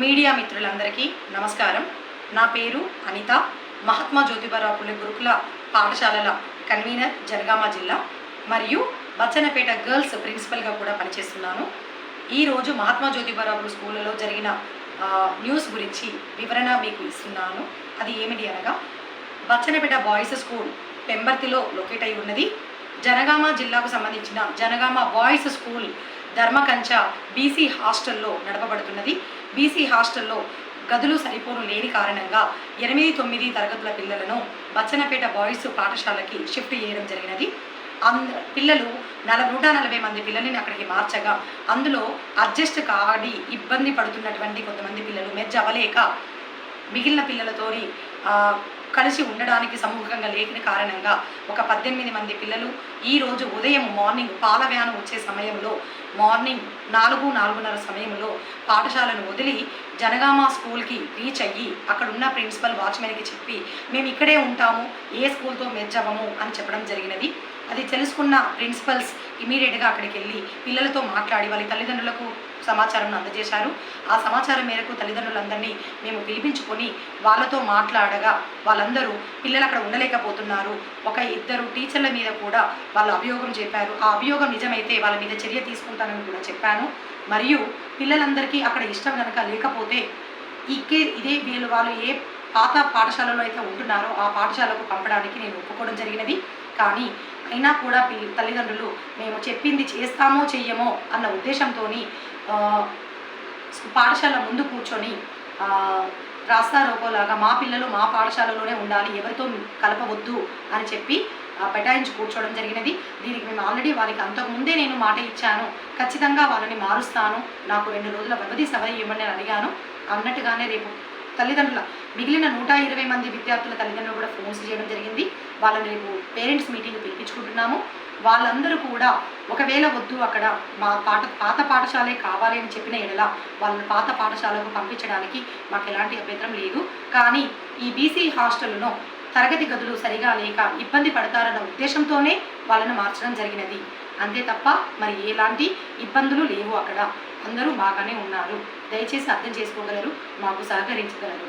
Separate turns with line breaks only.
Media మిత్రులందరికీ నమస్కారం. నా పేరు అనిత. మహాత్మా జ్యోతిబారావు పుల్లె గురుకుల పాఠశాలల కన్వీనర్ జనగామ జిల్లా మరియు బచ్చనపేట గర్ల్స్ ప్రిన్సిపల్గా కూడా పనిచేస్తున్నాను. ఈరోజు మహాత్మా జ్యోతిబారావు స్కూళ్ళలో జరిగిన న్యూస్ గురించి వివరణ మీకు ఇస్తున్నాను. అది ఏమిటి అనగా బచ్చనపేట బాయ్స్ స్కూల్ పెంబర్తిలో లొకేట్ అయి ఉన్నది. జనగామ జిల్లాకు సంబంధించిన Janagama boys school Dharmakancha BC హాస్టల్లో నడపబడుతున్నది. బీసీ హాస్టల్లో గదులు సరిపోను లేని కారణంగా ఎనిమిది తొమ్మిది తరగతుల పిల్లలను బచ్చన్నపేట బాయ్స్ పాఠశాలకి షిఫ్ట్ చేయడం జరిగినది. అంద పిల్లలు నల నూట నలభై మంది పిల్లల్ని అక్కడికి మార్చగా అందులో అడ్జస్ట్ కాడి ఇబ్బంది పడుతున్నటువంటి కొంతమంది పిల్లలు మెజ్జ అవ్వలేక మిగిలిన పిల్లలతోని కలిసి ఉండడానికి సమూహంగా లేని కారణంగా ఒక పద్దెనిమిది మంది పిల్లలు ఈరోజు ఉదయం మార్నింగ్ పాల వ్యాను వచ్చే సమయంలో మార్నింగ్ నాలుగు నాలుగున్నర సమయంలో పాఠశాలను వదిలి జనగామ స్కూల్కి రీచ్ అయ్యి అక్కడ ఉన్న ప్రిన్సిపల్ వాచ్మెన్కి చెప్పి మేము ఇక్కడే ఉంటాము ఏ స్కూల్తో మెచ్ అవ్వము అని చెప్పడం జరిగినది. అది తెలుసుకున్న ప్రిన్సిపల్స్ ఇమీడియట్గా అక్కడికి వెళ్ళి పిల్లలతో మాట్లాడి వాళ్ళ తల్లిదండ్రులకు సమాచారం అందజేశారు. ఆ సమాచారం మేరకు తల్లిదండ్రులందరినీ మేము పిలిపించుకొని వాళ్ళతో మాట్లాడగా వాళ్ళందరూ పిల్లలు అక్కడ ఉండలేకపోతున్నారు. ఒక ఇద్దరు టీచర్ల మీద కూడా వాళ్ళు అభియోగం చెప్పారు. ఆ అభియోగం నిజమైతే వాళ్ళ మీద చర్య తీసుకుంటానని కూడా చెప్పాను. మరియు పిల్లలందరికీ అక్కడ ఇష్టం కనుక లేకపోతే ఇకే ఇదే వీళ్ళు వాళ్ళు ఏ పాత పాఠశాలలో అయితే ఉంటున్నారో ఆ పాఠశాలకు పంపడానికి నేను ఒప్పుకోవడం జరిగినది. కానీ అయినా కూడా పిల్ల తల్లిదండ్రులు మేము చెప్పింది చేస్తామో చెయ్యమో అన్న ఉద్దేశంతో పాఠశాల ముందు కూర్చొని రాస్తా రోకోలాగా మా పిల్లలు మా పాఠశాలలోనే ఉండాలి ఎవరితో కలపవద్దు అని చెప్పి బటాయించి కూర్చోవడం జరిగినది. దీనికి మేము ఆల్రెడీ వారికి అంతకుముందే నేను మాట ఇచ్చాను. ఖచ్చితంగా వాళ్ళని మారుస్తాను. నాకు రెండు రోజుల వ్యవధి సభ ఇవ్వమని నేను అడిగాను. అన్నట్టుగానే రేపు తల్లిదండ్రుల మిగిలిన నూట ఇరవై మంది విద్యార్థుల తల్లిదండ్రులు కూడా ఫోన్స్ చేయడం జరిగింది. వాళ్ళని రేపు పేరెంట్స్ మీటింగ్ పిలిపించుకుంటున్నాము. వాళ్ళందరూ కూడా ఒకవేళ వద్దు అక్కడ మా పాట పాత పాఠశాలే కావాలి అని చెప్పిన ఎడల వాళ్ళని పాత పాఠశాలకు పంపించడానికి మాకు ఎలాంటి అభ్యంతరం లేదు. కానీ ఈ బీసీ హాస్టల్లో తరగతి గదులు సరిగా లేక ఇబ్బంది పడతారన్న ఉద్దేశంతోనే వాళ్ళను మార్చడం జరిగినది. అంతే తప్ప మరి ఎలాంటి ఇబ్బందులు లేవు అక్కడ. అందరూ బాగానే ఉన్నారు. దయచేసి అర్థం చేసుకోగలరు మాకు సహకరించగలరు.